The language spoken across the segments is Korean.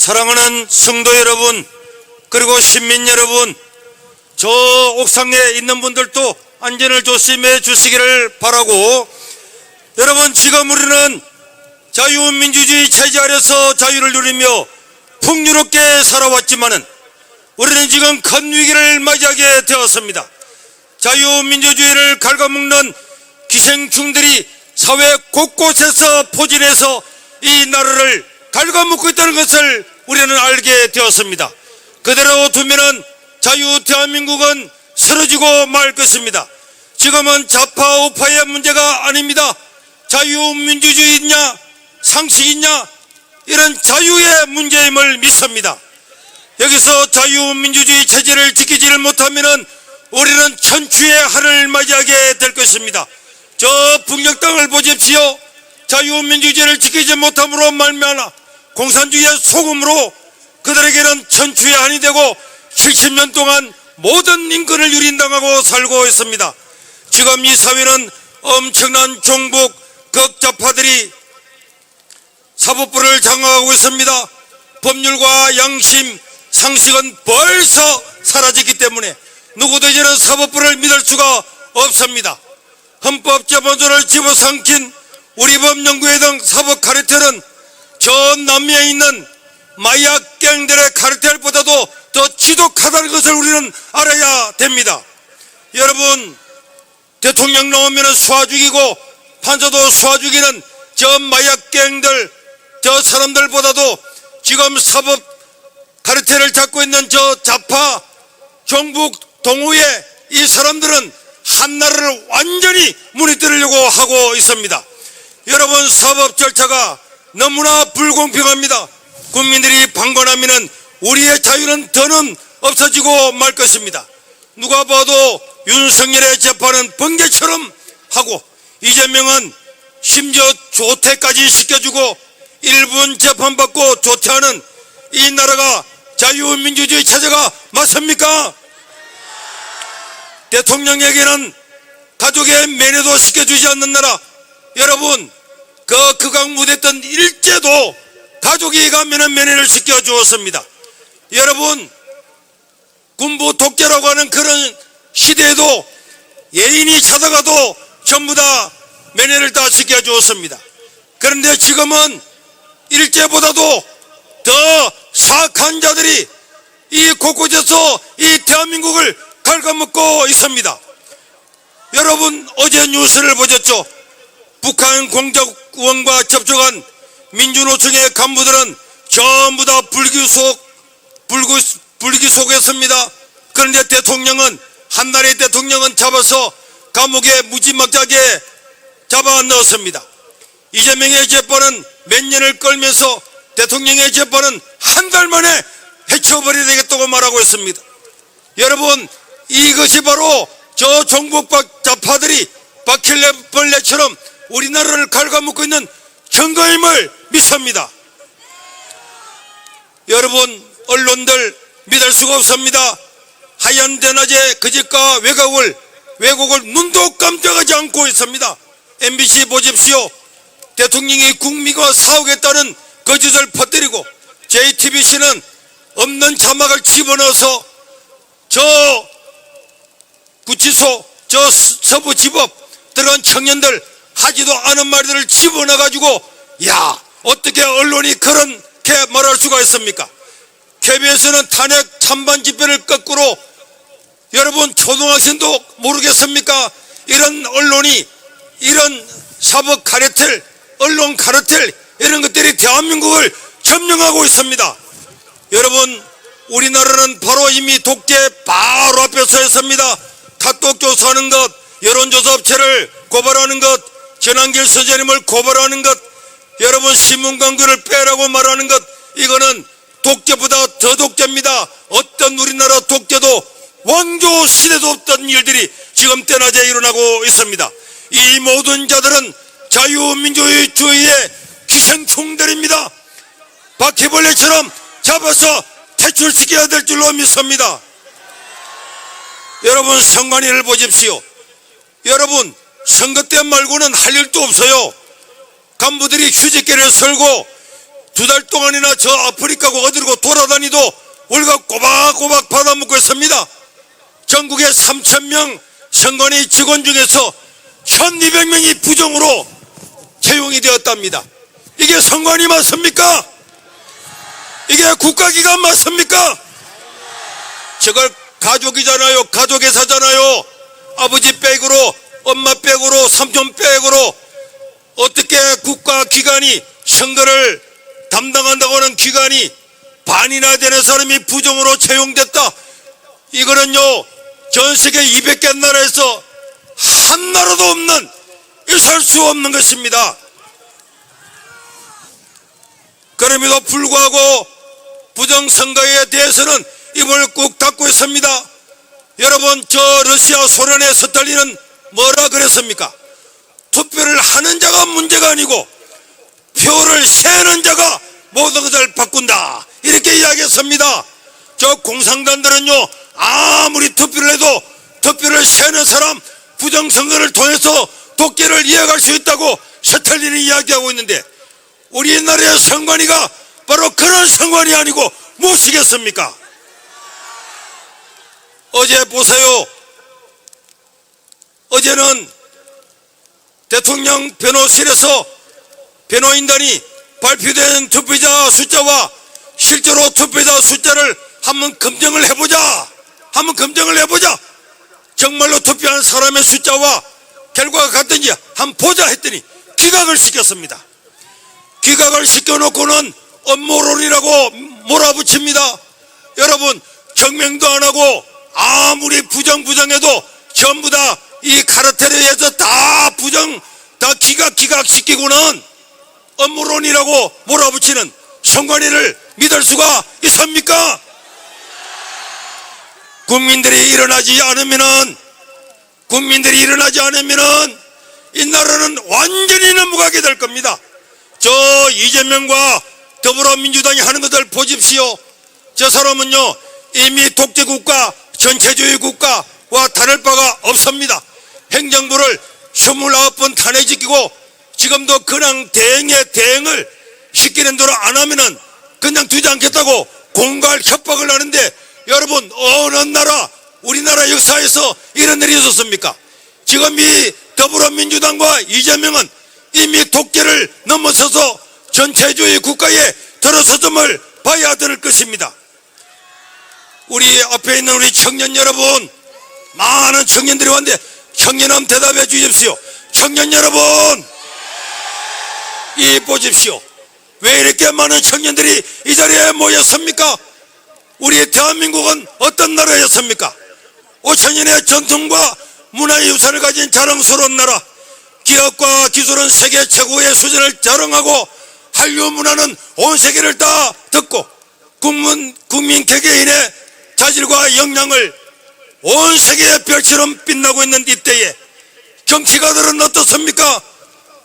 사랑하는 성도 여러분, 그리고 시민 여러분, 저 옥상에 있는 분들도 안전을 조심해 주시기를 바라고, 여러분, 지금 우리는 자유민주주의 체제 아래서 자유를 누리며 풍요롭게 살아왔지만은 우리는 지금 큰 위기를 맞이하게 되었습니다. 자유민주주의를 갉아먹는 기생충들이 사회 곳곳에서 포진해서 이 나라를 갉아먹고 있다는 것을 우리는 알게 되었습니다. 그대로 두면은 자유 대한민국은 쓰러지고 말 것입니다. 지금은 좌파 우파의 문제가 아닙니다. 자유민주주의 있냐 상식 있냐 이런 자유의 문제임을 믿습니다. 여기서 자유민주주의 체제를 지키지를 못하면은 우리는 천추의 하를 맞이하게 될 것입니다. 저 북녘 땅을 보십시오. 자유민주주의를 지키지 못함으로 말미암아 공산주의의 소금으로 그들에게는 천추의 한이 되고 70년 동안 모든 인권을 유린당하고 살고 있습니다. 지금 이 사회는 엄청난 종북 극좌파들이 사법부를 장악하고 있습니다. 법률과 양심, 상식은 벌써 사라졌기 때문에 누구도 이제는 사법부를 믿을 수가 없습니다. 헌법재판소를 집어삼킨 우리 법연구회 등 사법 카르텔은 저 남미에 있는 마약 갱들의 카르텔보다도 더 지독하다는 것을 우리는 알아야 됩니다. 여러분 대통령 나오면 수화 죽이고 판사도 수화 죽이는 저 마약 갱들 저 사람들보다도 지금 사법 카르텔을 잡고 있는 저 좌파 종북 동우의 이 사람들은 한나라를 완전히 무너뜨리려고 하고 있습니다. 여러분 사법 절차가 너무나 불공평합니다. 국민들이 방관하면 우리의 자유는 더는 없어지고 말 것입니다. 누가 봐도 윤석열의 재판은 번개처럼 하고 이재명은 심지어 조퇴까지 시켜주고 일본 재판받고 조퇴하는 이 나라가 자유민주주의 체제가 맞습니까? 대통령에게는 가족의 면회도 시켜주지 않는 나라 여러분 그 극악 무대했던 일제도 가족이 가면은 면회를 시켜 주었습니다 여러분 군부 독재라고 하는 그런 시대에도 예인이 찾아가도 전부 다 면회를 다 시켜 주었습니다 그런데 지금은 일제보다도 더 사악한 자들이 이 곳곳에서 이 대한민국을 갉아먹고 있습니다. 여러분 어제 뉴스를 보셨죠? 북한 공작원과 접촉한 민주노총의 간부들은 전부 다 불기 속 불구, 불기속했습니다. 그런데 대통령은 한 나라의 대통령은 잡아서 감옥에 무지막지하게 잡아 넣었습니다. 이재명의 재판은 몇 년을 끌면서 대통령의 재판은 한 달 만에 해쳐버려야 되겠다고 말하고 있습니다. 여러분 이것이 바로 저 종북박 좌파들이 바퀴벌레처럼 우리나라를 갉아먹고 있는 증거임을 믿습니다. 여러분 언론들 믿을 수가 없습니다. 하얀 대낮에 그집과 외곽을 왜곡을 눈도 깜짝하지 않고 있습니다. MBC 보십시오. 대통령이 국민과 싸우겠다는 거짓을 퍼뜨리고 JTBC는 없는 자막을 집어넣어서 저 구치소 저 서부지법 들어간 청년들 하지도 않은 말들을 집어넣어 가지고 야 어떻게 언론이 그렇게 말할 수가 있습니까? KBS는 탄핵 찬반 집회를 거꾸로 여러분 초등학생도 모르겠습니까? 이런 언론이 이런 사법 카르텔 언론 카르텔 이런 것들이 대한민국을 점령하고 있습니다. 여러분 우리나라는 바로 이미 독재 바로 앞에 서 있습니다. 카톡 조사하는 것, 여론조사 업체를 고발하는 것, 전환길 선생님을 고발하는 것, 여러분 신문 광고를 빼라고 말하는 것, 이거는 독재보다 더 독재입니다. 어떤 우리나라 독재도 왕조 시대도 없던 일들이 지금 때낮에 일어나고 있습니다. 이 모든 자들은 자유민주주의의 기생충들입니다. 바퀴벌레처럼 잡아서 퇴출시켜야 될 줄로 믿습니다. 여러분 선관위를 보십시오. 여러분 선거 때 말고는 할 일도 없어요. 간부들이 휴직계를 설고 두 달 동안이나 저 아프리카고 어디로 돌아다니도 월가 꼬박꼬박 받아먹고 있습니다. 전국에 3천명 선관위 직원 중에서 1200명이 부정으로 채용이 되었답니다. 이게 선관위 맞습니까? 이게 국가기관 맞습니까? 저걸 가족이잖아요. 가족 회사잖아요. 아버지 백으로, 엄마 백으로, 삼촌 백으로 어떻게 국가기관이 선거를 담당한다고 하는 기관이 반이나 되는 사람이 부정으로 채용됐다. 이거는요, 전 세계 200개 나라에서 한 나라도 없는 있을 수 없는 것입니다. 그럼에도 불구하고 부정선거에 대해서는 입을 꾹 닫고 있습니다. 여러분, 저 러시아 소련의 스탈린은 뭐라 그랬습니까? 투표를 하는 자가 문제가 아니고 표를 세는 자가 모든 것을 바꾼다. 이렇게 이야기했습니다. 저 공산당들은요, 아무리 투표를 해도 투표를 세는 사람 부정선거를 통해서 독재를 이어갈 수 있다고 스탈린이 이야기하고 있는데 우리나라의 선관위가 바로 그런 선관위 아니고 무엇이겠습니까? 어제 보세요. 어제는 대통령 변호실에서 변호인단이 발표된 투표자 숫자와 실제로 투표자 숫자를 한번 검증을 해보자. 한번 검증을 해보자. 정말로 투표한 사람의 숫자와 결과가 같은지 한번 보자 했더니 기각을 시켰습니다. 기각을 시켜놓고는 업무론이라고 몰아붙입니다. 여러분 경명도 안 하고 아무리 부정부정해도 전부 다 이 카르텔에 의해서 다 부정 다 기각 기각 시키고는 업무론이라고 몰아붙이는 선관위를 믿을 수가 있습니까? 국민들이 일어나지 않으면은 국민들이 일어나지 않으면은 이 나라는 완전히 넘어가게 될 겁니다. 저 이재명과 더불어민주당이 하는 것들 보십시오. 저 사람은요 이미 독재국가 전체주의 국가와 다를 바가 없습니다. 행정부를 29번 탄핵시키고 지금도 그냥 대행에 대행을 시키는 대로 안 하면은 그냥 두지 않겠다고 공갈 협박을 하는데 여러분 어느 나라 우리나라 역사에서 이런 일이 있었습니까? 지금 이 더불어민주당과 이재명은 이미 독재를 넘어서서 전체주의 국가에 들어서점을 봐야 될 것입니다. 우리 앞에 있는 우리 청년 여러분, 많은 청년들이 왔는데 청년은 대답해 주십시오. 청년 여러분, 이 보십시오. 왜 이렇게 많은 청년들이 이 자리에 모였습니까? 우리 대한민국은 어떤 나라였습니까? 5천년의 전통과 문화유산을 가진 자랑스러운 나라 기업과 기술은 세계 최고의 수준을 자랑하고 한류 문화는 온 세계를 다 듣고 국민, 국민 개개인의 자질과 역량을 온 세계의 별처럼 빛나고 있는 이때에 정치가들은 어떻습니까?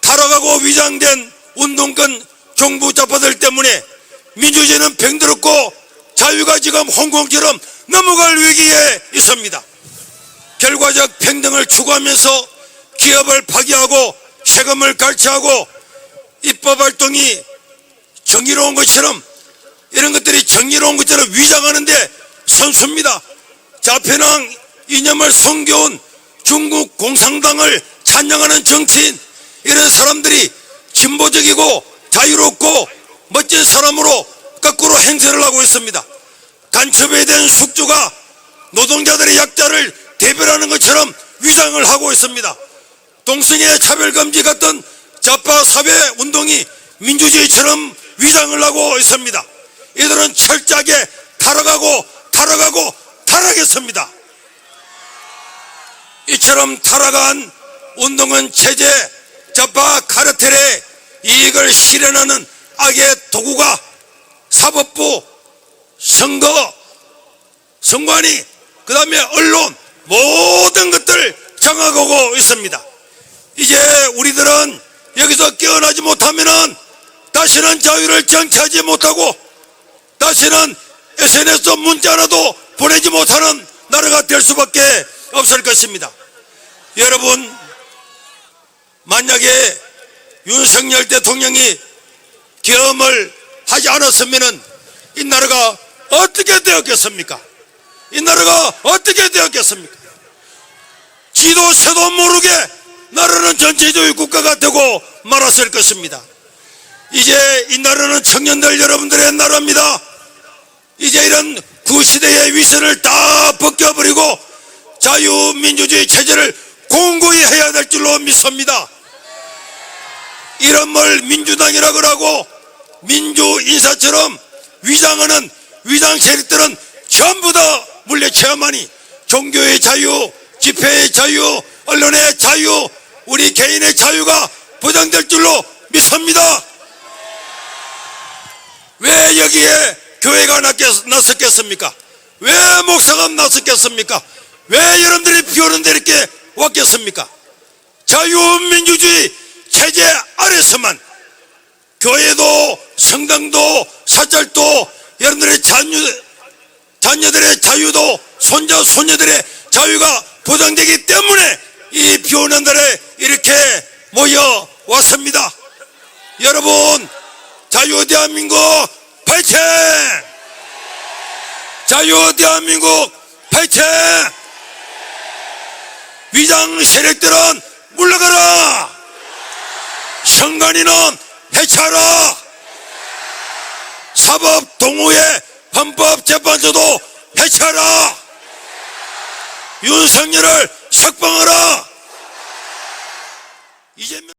타락하고 위장된 운동권 정부 좌파들 때문에 민주주의는 병들었고 자유가 지금 홍콩처럼 넘어갈 위기에 있습니다. 결과적 평등을 추구하면서 기업을 파기하고 세금을 갈취하고 입법 활동이 정의로운 것처럼 이런 것들이 정의로운 것처럼 위장하는데 선수입니다. 자편왕 이념을 성겨온 중국 공산당을 찬양하는 정치인 이런 사람들이 진보적이고 자유롭고 멋진 사람으로 거꾸로 행세를 하고 있습니다. 간첩에 대한 숙주가 노동자들의 약자를 대변하는 것처럼 위장을 하고 있습니다. 동성애 차별금지 같은 좌파 사회 운동이 민주주의처럼 위장을 하고 있습니다. 이들은 철저하게 타락하고 타락하고 타락했습니다. 이처럼 타락한 운동은 체제 좌파 카르텔의 이익을 실현하는 악의 도구가 사법부, 선거, 선관위, 그 다음에 언론 모든 것들 장악하고 있습니다. 이제 우리들은 여기서 깨어나지 못하면은 다시는 자유를 정치하지 못하고 다시는 SNS 문자 하나도 보내지 못하는 나라가 될 수밖에 없을 것입니다. 여러분, 만약에 윤석열 대통령이 계엄을 하지 않았으면은 이 나라가 어떻게 되었겠습니까? 이 나라가 어떻게 되었겠습니까? 지도 새도 모르게 나라는 전체주의 국가가 되고 말았을 것입니다. 이제 이 나라는 청년들 여러분들의 나라입니다. 이제 이런 구시대의 위선을 다 벗겨버리고 자유민주주의 체제를 공고히 해야 될 줄로 믿습니다. 이런 걸 민주당이라고 하고 민주 인사처럼 위장하는 위장 세력들은 전부 다 물리쳐야만이 종교의 자유, 집회의 자유, 언론의 자유, 우리 개인의 자유가 보장될 줄로 믿습니다. 왜 여기에 교회가 났었겠습니까? 왜 목사가 났었겠습니까? 왜 여러분들이 비 오는데 이렇게 왔겠습니까? 자유민주주의 체제 아래서만 교회도 성당도 사찰도 여러분들의 자녀, 자녀들의 자유도 손자 손녀들의 자유가 보장되기 때문에 이 비 오는 날에 이렇게 모여 왔습니다. 여러분 자유 대한민국 파이팅! 자유 대한민국 파이팅! 위장 세력들은 물러가라! 선관위는 해체하라! 사법 동호회 헌법재판소도 해체하라! 윤석열을 석방하라! 이재명